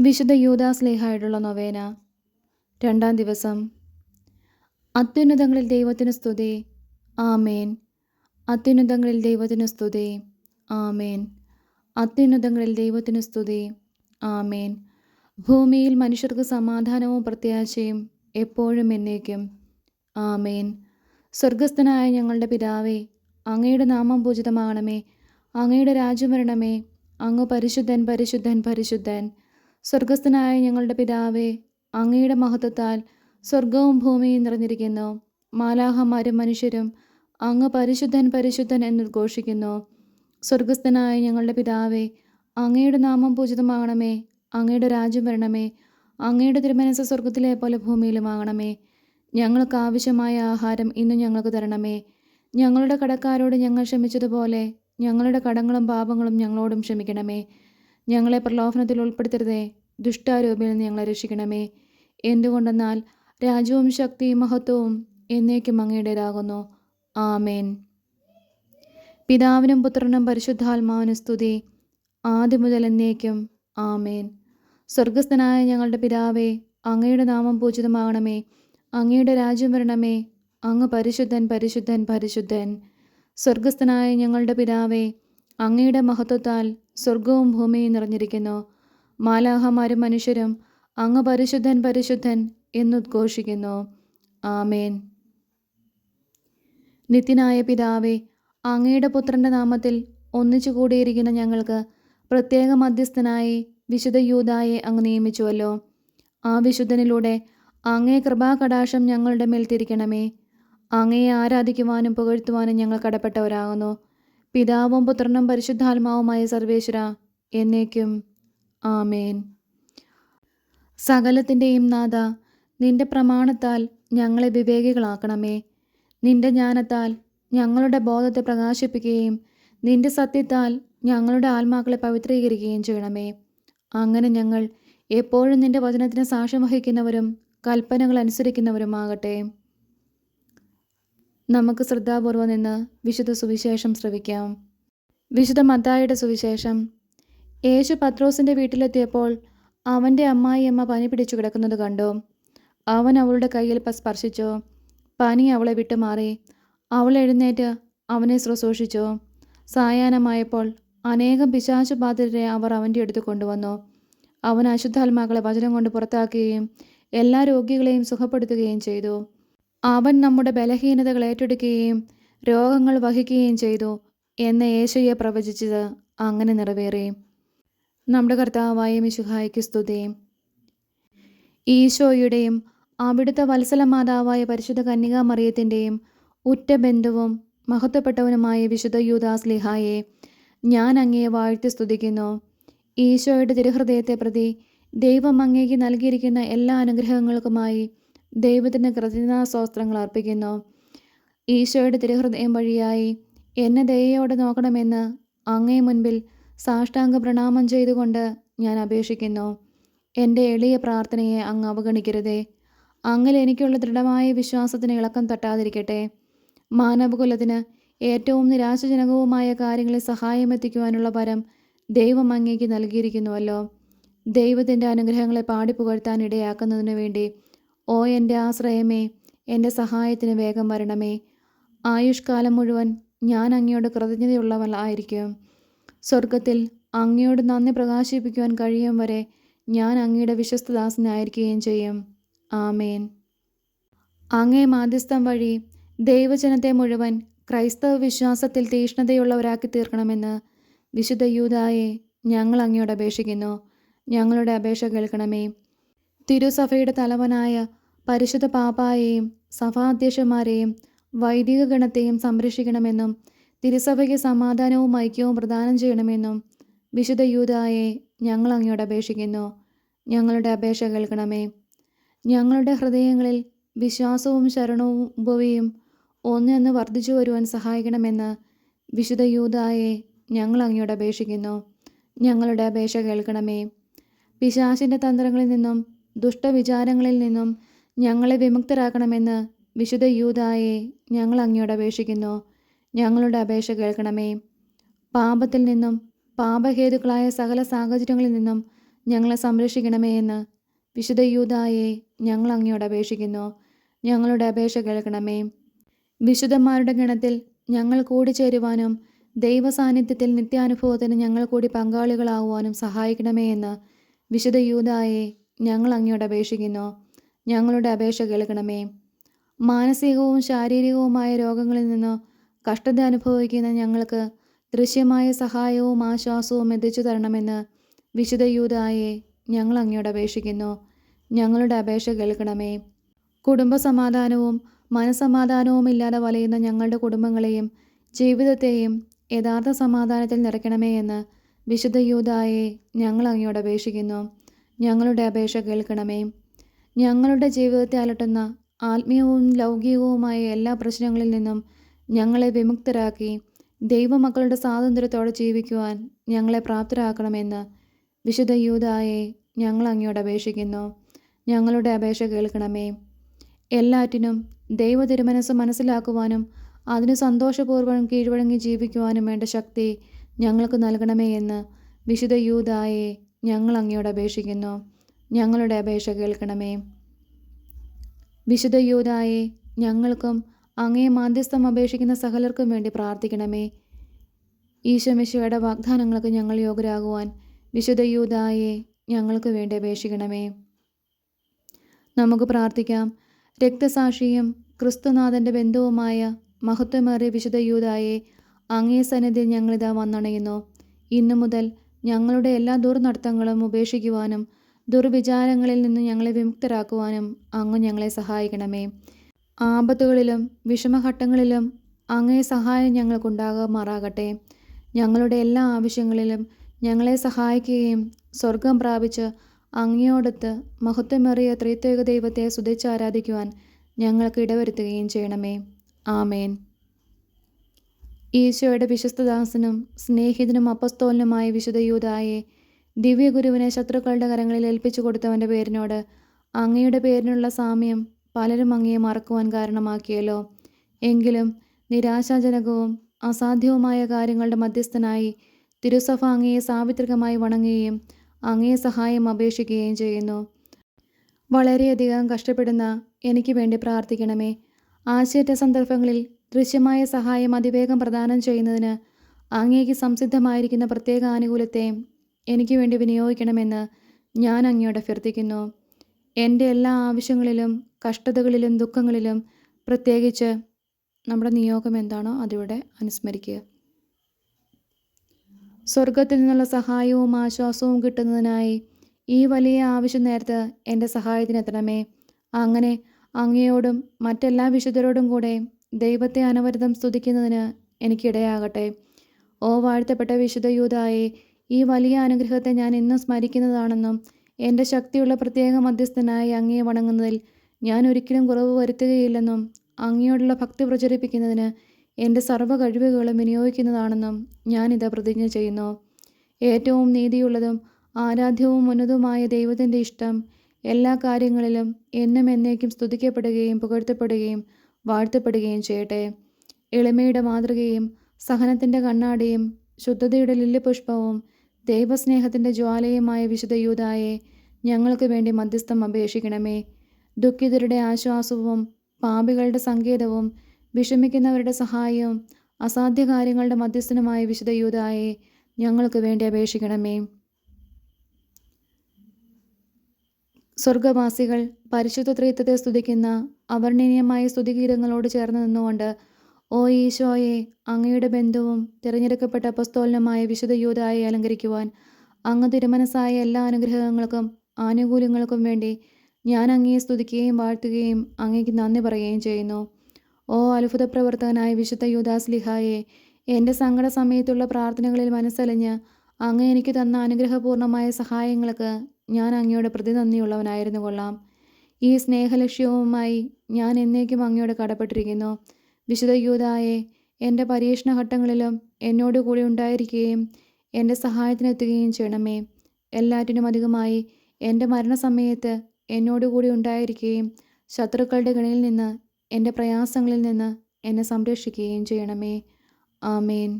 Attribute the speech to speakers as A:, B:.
A: വിശുദ്ധ യൂദാസ്ലേഹായിട്ടുള്ള നൊവേന. രണ്ടാം ദിവസം. അത്യുന്നതങ്ങളിൽ ദൈവത്തിന് സ്തുതി. ആമേൻ. അത്യുന്നതങ്ങളിൽ ദൈവത്തിന് സ്തുതി. ആമേൻ. അത്യുന്നതങ്ങളിൽ ദൈവത്തിന് സ്തുതി. ആമേൻ. ഭൂമിയിൽ മനുഷ്യർക്ക് സമാധാനവും പ്രത്യാശയും എപ്പോഴും എന്നേക്കും. ആമേൻ. സ്വർഗസ്ഥനായ ഞങ്ങളുടെ പിതാവേ അങ്ങയുടെ നാമം പൂജിതമാകണമേ. അങ്ങയുടെ രാജ്യം വരണമേ. അങ്ങ് പരിശുദ്ധൻ പരിശുദ്ധൻ പരിശുദ്ധൻ. സ്വർഗസ്ഥനായ ഞങ്ങളുടെ പിതാവേ അങ്ങയുടെ മഹത്വത്താൽ സ്വർഗവും ഭൂമിയും നിറഞ്ഞിരിക്കുന്നു. മാലാഹമാരും മനുഷ്യരും അങ്ങ് പരിശുദ്ധൻ പരിശുദ്ധൻ എന്നുദ്ഘോഷിക്കുന്നു സ്വർഗസ്ഥനായ ഞങ്ങളുടെ പിതാവേ അങ്ങയുടെ നാമം പൂജിതമാകണമേ അങ്ങയുടെ രാജ്യം വരണമേ അങ്ങയുടെ തിരുമനസ് സ്വർഗത്തിലെ പോലെ ഭൂമിയിലുമാകണമേ ഞങ്ങൾക്ക് ആവശ്യമായ ആഹാരം ഇന്ന് ഞങ്ങൾക്ക് തരണമേ. ഞങ്ങളുടെ കടക്കാരോട് ഞങ്ങൾ ക്ഷമിച്ചതുപോലെ ഞങ്ങളുടെ കടങ്ങളും പാപങ്ങളും ഞങ്ങളോടും ക്ഷമിക്കണമേ. ഞങ്ങളെ പ്രലോഭനത്തിൽ ഉൾപ്പെടുത്തരുതേ. ദുഷ്ടാരൂപിൽ നിന്ന് ഞങ്ങളെ രക്ഷിക്കണമേ. എന്തുകൊണ്ടെന്നാൽ രാജ്യവും ശക്തിയും മഹത്വവും എന്നേക്കും അങ്ങയുടേതാകുന്നു. ആമേൻ. പിതാവിനും പുത്രനും പരിശുദ്ധാത്മാവിനും സ്തുതി. ആദ്യം മുതൽ എന്നേക്കും ആമേൻ. സ്വർഗസ്ഥനായ ഞങ്ങളുടെ പിതാവേ അങ്ങയുടെ നാമം പൂജിതമാകണമേ. അങ്ങയുടെ രാജ്യം വരണമേ. അങ്ങ് പരിശുദ്ധൻ പരിശുദ്ധൻ പരിശുദ്ധൻ. സ്വർഗസ്ഥനായ ഞങ്ങളുടെ പിതാവേ അങ്ങയുടെ മഹത്വത്താൽ സ്വർഗവും ഭൂമിയും നിറഞ്ഞിരിക്കുന്നു. മാലാഹമാരും മനുഷ്യരും അങ്ങ് പരിശുദ്ധൻ പരിശുദ്ധൻ എന്നുദ്ഘോഷിക്കുന്നു ആമേൻ. നിത്യനായ പിതാവേ അങ്ങയുടെ പുത്രന്റെ നാമത്തിൽ ഒന്നിച്ചു കൂടിയിരിക്കുന്ന ഞങ്ങൾക്ക് പ്രത്യേക മധ്യസ്ഥനായി വിശുദ്ധ യൂതായെ അങ്ങ് നിയമിച്ചുവല്ലോ. ആ വിശുദ്ധനിലൂടെ അങ്ങേ കൃപാകടാശം ഞങ്ങളുടെ മേൽ തിരിക്കണമേ. അങ്ങയെ ആരാധിക്കുവാനും പുകഴ്ത്തുവാനും ഞങ്ങൾ കടപ്പെട്ടവരാകുന്നു. പിതാവും പുത്രനും പരിശുദ്ധാത്മാവുമായ സർവേശ്വര എന്നേക്കും ആമേൻ. സകലത്തിന്റെയും നാഥ നിന്റെ പ്രമാണത്താൽ ഞങ്ങളെ വിവേകികളാക്കണമേ. നിന്റെ ജ്ഞാനത്താൽ ഞങ്ങളുടെ ബോധത്തെ പ്രകാശിപ്പിക്കുകയും നിന്റെ സത്യത്താൽ ഞങ്ങളുടെ ആത്മാക്കളെ പവിത്രീകരിക്കുകയും ചെയ്യണമേ. അങ്ങനെ ഞങ്ങൾ എപ്പോഴും നിന്റെ വചനത്തിന് സാക്ഷ്യം വഹിക്കുന്നവരും കൽപ്പനകൾ അനുസരിക്കുന്നവരുമാകട്ടെ. നമുക്ക് ശ്രദ്ധാപൂർവം നിന്ന് വിശുദ്ധ സുവിശേഷം ശ്രവിക്കാം. വിശുദ്ധ മത്തായുടെ സുവിശേഷം. യേശു പത്രോസിന്റെ വീട്ടിലെത്തിയപ്പോൾ അവന്റെ അമ്മായിയമ്മ പനി പിടിച്ചു കിടക്കുന്നത് കണ്ടു. അവൻ അവളുടെ കയ്യിൽ സ്പർശിച്ചു. പനി അവളെ വിട്ടുമാറി അവൾ എഴുന്നേറ്റ് അവനെ ശ്രുശൂഷിച്ചു സായാഹ്നമായപ്പോൾ അനേകം പിശാചു ബാധിതരെ അവർ അവന്റെ അടുത്ത് കൊണ്ടുവന്നു. അവൻ അശുദ്ധാത്മാക്കളെ വചനം കൊണ്ട് പുറത്താക്കുകയും എല്ലാ രോഗികളെയും സുഖപ്പെടുത്തുകയും ചെയ്തു. അവൻ നമ്മുടെ ബലഹീനതകൾ ഏറ്റെടുക്കുകയും രോഗങ്ങൾ വഹിക്കുകയും ചെയ്തു എന്ന് യേശയ്യ പ്രവചിച്ചത് അങ്ങനെ നിറവേറി. നമ്മുടെ കർത്താവായ മിശുഹായ്ക്ക് സ്തുതി. ഈശോയുടെയും അവിടുത്തെ വത്സലമാതാവായ പരിശുദ്ധ കന്യകാ മറിയത്തിന്റെയും ഉറ്റ ബന്ധുവും മഹത്വപ്പെട്ടവനുമായ വിശുദ്ധ യൂദാസ് ലിഹായെ ഞാൻ അങ്ങയെ വാഴ്ത്തി സ്തുതിക്കുന്നു. ഈശോയുടെ തിരുഹൃദയത്തെ പ്രതി ദൈവം അങ്ങേക്ക് നൽകിയിരിക്കുന്ന എല്ലാ അനുഗ്രഹങ്ങൾക്കുമായി ദൈവത്തിന് കൃതജ്ഞതാസ്തോത്രങ്ങൾ അർപ്പിക്കുന്നു. ഈശോയുടെ തിരുഹൃദയം വഴിയായി എന്നെ ദയയോടെ നോക്കണമെന്ന് അങ്ങേ മുൻപിൽ സാഷ്ടാംഗ പ്രണാമം ചെയ്തുകൊണ്ട് ഞാൻ അപേക്ഷിക്കുന്നു. എന്റെ എളിയ പ്രാർത്ഥനയെ അങ്ങ് അവഗണിക്കരുതേ. അങ്ങിൽ എനിക്കുള്ള ദൃഢമായ വിശ്വാസത്തിന് ഇളക്കം തട്ടാതിരിക്കട്ടെ. മാനവകുലത്തിന് ഏറ്റവും നിരാശജനകവുമായ കാര്യങ്ങളിൽ സഹായമെത്തിക്കുവാനുള്ള പരം ദൈവം അങ്ങേക്ക് നൽകിയിരിക്കുന്നുവല്ലോ. ദൈവത്തിന്റെ അനുഗ്രഹങ്ങളെ പാടിപ്പുകഴ്ത്താൻ ഇടയാക്കുന്നതിന് വേണ്ടി ഓ എന്റെ ആശ്രയമേ എന്റെ സഹായത്തിന് വേഗം വരണമേ. ആയുഷ്കാലം മുഴുവൻ ഞാൻ അങ്ങയോട് കൃതജ്ഞതയുള്ളവളായിരിക്കും സ്വർഗത്തിൽ അങ്ങയോട് നന്ദി പ്രകാശിപ്പിക്കുവാൻ കഴിയും വരെ ഞാൻ അങ്ങയുടെ വിശ്വസ്തദാസനായിരിക്കുകയും ചെയ്യും. ആമേൻ. അങ്ങേ മാധ്യസ്ഥം വഴി ദൈവജനത്തെ മുഴുവൻ ക്രൈസ്തവ വിശ്വാസത്തിൽ തീഷ്ണതയുള്ളവരാക്കി തീർക്കണമെന്ന് വിശുദ്ധ യൂതായെ ഞങ്ങൾ അങ്ങയോട് അപേക്ഷിക്കുന്നു. ഞങ്ങളുടെ അപേക്ഷ കേൾക്കണമേ. തിരുസഭയുടെ തലവനായ പരിശുദ്ധ പാപ്പായെയും സഭാധ്യക്ഷന്മാരെയും വൈദിക ഗണത്തെയും സംരക്ഷിക്കണമെന്നും തിരുസഭയ്ക്ക് സമാധാനവും ഐക്യവും പ്രദാനം ചെയ്യണമെന്നും വിശുദ്ധ യൂതായെ ഞങ്ങൾ അങ്ങയോട് അപേക്ഷിക്കുന്നു. ഞങ്ങളുടെ അപേക്ഷ കേൾക്കണമേ. ഞങ്ങളുടെ ഹൃദയങ്ങളിൽ വിശ്വാസവും ശരണവും ഉപവിയും ഒന്നെന്ന് വർദ്ധിച്ചു വരുവാൻ സഹായിക്കണമെന്ന് വിശുദ്ധ യൂതായെ ഞങ്ങൾ അങ്ങയോട് അപേക്ഷിക്കുന്നു. ഞങ്ങളുടെ അപേക്ഷ കേൾക്കണമേ. പിശാശിന്റെ തന്ത്രങ്ങളിൽ നിന്നും ദുഷ്ടവിചാരങ്ങളിൽ നിന്നും ഞങ്ങളെ വിമുക്തരാക്കണമെന്ന് വിശുദ്ധ യൂതായെ ഞങ്ങൾ അങ്ങയോട് അപേക്ഷിക്കുന്നു. ഞങ്ങളുടെ അപേക്ഷ കേൾക്കണമേ. പാപത്തിൽ നിന്നും പാപഹേതുക്കളായ സകല സാഹചര്യങ്ങളിൽ നിന്നും ഞങ്ങളെ സംരക്ഷിക്കണമേ എന്ന് വിശുദ്ധ യൂതായെ ഞങ്ങൾ അങ്ങയോട് അപേക്ഷിക്കുന്നു. ഞങ്ങളുടെ അപേക്ഷ കേൾക്കണമേ. വിശുദ്ധന്മാരുടെ ഗണത്തിൽ ഞങ്ങൾ കൂടിച്ചേരുവാനും ദൈവ സാന്നിധ്യത്തിൽ നിത്യാനുഭവത്തിന് ഞങ്ങൾ കൂടി പങ്കാളികളാവുവാനും സഹായിക്കണമേ എന്ന് വിശുദ്ധ യൂതായെ ഞങ്ങൾ അങ്ങയോട് അപേക്ഷിക്കുന്നു. ഞങ്ങളുടെ അപേക്ഷ കേൾക്കണമേ. മാനസികവും ശാരീരികവുമായ രോഗങ്ങളിൽ നിന്ന് കഷ്ടത അനുഭവിക്കുന്ന ഞങ്ങൾക്ക് ദൃശ്യമായ സഹായവും ആശ്വാസവും എത്തിച്ചു തരണമെന്ന് വിശുദ്ധ യൂതായെ ഞങ്ങൾ അങ്ങയോട് അപേക്ഷിക്കുന്നു. ഞങ്ങളുടെ അപേക്ഷ കേൾക്കണമേ. കുടുംബസമാധാനവും മനസമാധാനവും ഇല്ലാതെ വലയുന്ന ഞങ്ങളുടെ കുടുംബങ്ങളെയും ജീവിതത്തെയും യഥാർത്ഥ സമാധാനത്തിൽ നിറയ്ക്കണമേ എന്ന് വിശുദ്ധ യൂതായെ ഞങ്ങൾ അങ്ങയോട് അപേക്ഷിക്കുന്നു. ഞങ്ങളുടെ അപേക്ഷ കേൾക്കണമേ. ഞങ്ങളുടെ ജീവിതത്തെ അലട്ടുന്ന ആത്മീയവും ലൗകികവുമായ എല്ലാ പ്രശ്നങ്ങളിൽ നിന്നും ഞങ്ങളെ വിമുക്തരാക്കി ദൈവമക്കളുടെ സ്വാതന്ത്ര്യത്തോടെ ജീവിക്കുവാൻ ഞങ്ങളെ പ്രാപ്തരാക്കണമെന്ന് വിശുദ്ധ യൂതായെ ഞങ്ങൾ അങ്ങയോട് അപേക്ഷിക്കുന്നു. ഞങ്ങളുടെ അപേക്ഷ കേൾക്കണമേ. എല്ലാറ്റിനും ദൈവ തിരുമനസ് മനസ്സിലാക്കുവാനും അതിന് സന്തോഷപൂർവം കീഴ്വഴങ്ങി ജീവിക്കുവാനും വേണ്ട ശക്തി ഞങ്ങൾക്ക് നൽകണമേ എന്ന് വിശുദ്ധ യൂതായെ ഞങ്ങൾ അങ്ങയോട് അപേക്ഷിക്കുന്നു. ഞങ്ങളുടെ അപേക്ഷ കേൾക്കണമേ. വിശുദ്ധ യൂതായെ ഞങ്ങൾക്കും അങ്ങേ മാധ്യസ്ഥം അപേക്ഷിക്കുന്ന സകലർക്കും വേണ്ടി പ്രാർത്ഥിക്കണമേ. ഈശോമിശയുടെ വാഗ്ദാനങ്ങൾക്ക് ഞങ്ങൾ യോഗ്യരാകുവാൻ വിശുദ്ധ യൂതായെ ഞങ്ങൾക്ക് വേണ്ടി അപേക്ഷിക്കണമേ. നമുക്ക് പ്രാർത്ഥിക്കാം. രക്തസാക്ഷിയും ക്രിസ്തുനാഥന്റെ ബന്ധുവുമായ മഹത്വമേറിയ വിശുദ്ധ യൂതായെ അങ്ങേ സന്നിധിയിൽ ഞങ്ങളിതാ വന്നണയുന്നു. ഇന്നു മുതൽ ഞങ്ങളുടെ എല്ലാ ദുർനടത്തങ്ങളും ഉപേക്ഷിക്കുവാനും ദുർവിചാരങ്ങളിൽ നിന്ന് ഞങ്ങളെ വിമുക്തരാക്കുവാനും അങ്ങ് ഞങ്ങളെ സഹായിക്കണമേ. ആപത്തുകളിലും വിഷമഘട്ടങ്ങളിലും അങ്ങേ സഹായം ഞങ്ങൾക്കുണ്ടാകുമാറാകട്ടെ. ഞങ്ങളുടെ എല്ലാ ആവശ്യങ്ങളിലും ഞങ്ങളെ സഹായിക്കുകയും സ്വർഗം പ്രാപിച്ച് അങ്ങയോടൊത്ത് മഹത്വമേറിയ ത്രിത്വേക ദൈവത്തെ സ്തുതിച്ച് ആരാധിക്കുവാൻ ഞങ്ങൾക്ക് ഇടവരുത്തുകയും ചെയ്യണമേ. ആമേൻ. ഈശോയുടെ വിശ്വസ്തദാസനും സ്നേഹിതനും അപ്പസ്തോലനുമായ വിശുദ്ധ യൂതായെ ദിവ്യഗുരുവിനെ ശത്രുക്കളുടെ കരങ്ങളിൽ ഏൽപ്പിച്ചു കൊടുത്തവന്റെ പേരിനോട് അങ്ങയുടെ പേരിനുള്ള സാമ്യം പലരും അങ്ങയെ മറക്കുവാൻ കാരണമാക്കിയല്ലോ. എങ്കിലും നിരാശാജനകവും അസാധ്യവുമായ കാര്യങ്ങളുടെ മധ്യസ്ഥനായി തിരുസഭ അങ്ങയെ സാവിത്രികമായി വണങ്ങുകയും അങ്ങയെ സഹായം അപേക്ഷിക്കുകയും ചെയ്യുന്നു. വളരെയധികം കഷ്ടപ്പെടുന്ന എനിക്ക് വേണ്ടി പ്രാർത്ഥിക്കണമേ. ആശയറ്റ സന്ദർഭങ്ങളിൽ ദൃശ്യമായ സഹായം അതിവേഗം പ്രദാനം ചെയ്യുന്നതിന് അങ്ങേക്ക് സംസിദ്ധമായിരിക്കുന്ന പ്രത്യേക ആനുകൂല്യത്തെ എനിക്ക് വേണ്ടി വിനിയോഗിക്കണമെന്ന് ഞാൻ അങ്ങയോട് അഭ്യർത്ഥിക്കുന്നു. എന്റെ എല്ലാ ആവശ്യങ്ങളിലും കഷ്ടതകളിലും ദുഃഖങ്ങളിലും പ്രത്യേകിച്ച് നമ്മുടെ നിയോഗം എന്താണോ അതിവിടെ അനുസ്മരിക്കുക. സ്വർഗത്തിൽ നിന്നുള്ള സഹായവും ആശ്വാസവും കിട്ടുന്നതിനായി ഈ വലിയ ആവശ്യം നേരത്ത് എന്റെ സഹായത്തിനെത്തണമേ അങ്ങനെ അങ്ങയോടും മറ്റെല്ലാ വിശുദ്ധരോടും കൂടെ ദൈവത്തെ അനവരതം സ്തുതിക്കുന്നതിന് എനിക്കിടയാകട്ടെ. ഓ വാഴ്ത്തപ്പെട്ട വിശുദ്ധ ഈ വലിയ അനുഗ്രഹത്തെ ഞാൻ ഇന്നും സ്മരിക്കുന്നതാണെന്നും എന്റെ ശക്തിയുള്ള പ്രത്യേക മധ്യസ്ഥനായി അങ്ങയെ വണങ്ങുന്നതിൽ ഞാൻ ഒരിക്കലും കുറവ് വരുത്തുകയില്ലെന്നും അങ്ങയോടുള്ള ഭക്തി പ്രചരിപ്പിക്കുന്നതിന് എന്റെ സർവ കഴിവുകളും വിനിയോഗിക്കുന്നതാണെന്നും ഞാനിത് പ്രതിജ്ഞ ചെയ്യുന്നു. ഏറ്റവും നീതിയുള്ളതും ആരാധ്യവും ഉന്നതവുമായ ദൈവത്തിന്റെ ഇഷ്ടം എല്ലാ കാര്യങ്ങളിലും എന്നും എന്നേക്കും സ്തുതിക്കപ്പെടുകയും പുകഴ്ത്തപ്പെടുകയും വാഴ്ത്തപ്പെടുകയും ചെയ്യട്ടെ. എളിമയുടെ മാതൃകയും സഹനത്തിന്റെ കണ്ണാടിയും ശുദ്ധതയുടെ ലില്ലിപുഷ്പവും ദൈവസ്നേഹത്തിന്റെ ജ്വാലയുമായ വിശുദ്ധ യൂതായെ ഞങ്ങൾക്ക് വേണ്ടി മധ്യസ്ഥം അപേക്ഷിക്കണമേ. ദുഃഖിതരുടെ ആശ്വാസവും പാപികളുടെ സങ്കേതവും വിഷമിക്കുന്നവരുടെ സഹായവും അസാധ്യകാര്യങ്ങളുടെ മധ്യസ്ഥനുമായ വിശുദ്ധ യൂതായെ ഞങ്ങൾക്ക് വേണ്ടി അപേക്ഷിക്കണമേ. സ്വർഗവാസികൾ പരിശുദ്ധ ത്രിത്വത്തെ സ്തുതിക്കുന്ന അവർണീയമായ സ്തുതിഗീതങ്ങളോട് ചേർന്ന് നിന്നുകൊണ്ട് ഓ ഈശോയെ അങ്ങയുടെ ബന്ധുവും തിരഞ്ഞെടുക്കപ്പെട്ട അപസ്തോലനുമായ വിശുദ്ധ യൂതായെ അലങ്കരിക്കുവാൻ അങ്ങ് തിരുമനസ്സായ എല്ലാ അനുഗ്രഹങ്ങൾക്കും ആനുകൂല്യങ്ങൾക്കും വേണ്ടി ഞാൻ അങ്ങയെ സ്തുതിക്കുകയും വാഴ്ത്തുകയും അങ്ങേക്ക് നന്ദി പറയുകയും ചെയ്യുന്നു. ഓ അത്ഭുത പ്രവർത്തകനായ വിശുദ്ധ യൂദാസ് ലിഹായെ എന്റെ സങ്കട സമയത്തുള്ള പ്രാർത്ഥനകളിൽ മനസ്സലിഞ്ഞ് അങ്ങ് എനിക്ക് തന്ന അനുഗ്രഹപൂർണമായ സഹായങ്ങൾക്ക് ഞാൻ അങ്ങയോട് പ്രതിനന്ദിയുള്ളവനായിരുന്നു കൊള്ളാം. ഈ സ്നേഹലക്ഷ്യവുമായി ഞാൻ എന്നേക്കും അങ്ങയോട് കടപ്പെട്ടിരിക്കുന്നു. വിശുദ്ധ യൂതായെ എന്റെ പരീക്ഷണഘട്ടങ്ങളിലും എന്നോട് കൂടി ഉണ്ടായിരിക്കുകയും എന്റെ സഹായത്തിനെത്തുകയും ചെയ്യണമേ. എല്ലാറ്റിനും അധികമായി എന്റെ മരണസമയത്ത് എന്നോട് കൂടി ഉണ്ടായിരിക്കുകയും ശത്രുക്കളുടെ ഗണിയിൽ നിന്ന് എന്റെ പ്രയാസങ്ങളിൽ നിന്ന് എന്നെ സംരക്ഷിക്കുകയും ചെയ്യണമേ. ആമേൻ.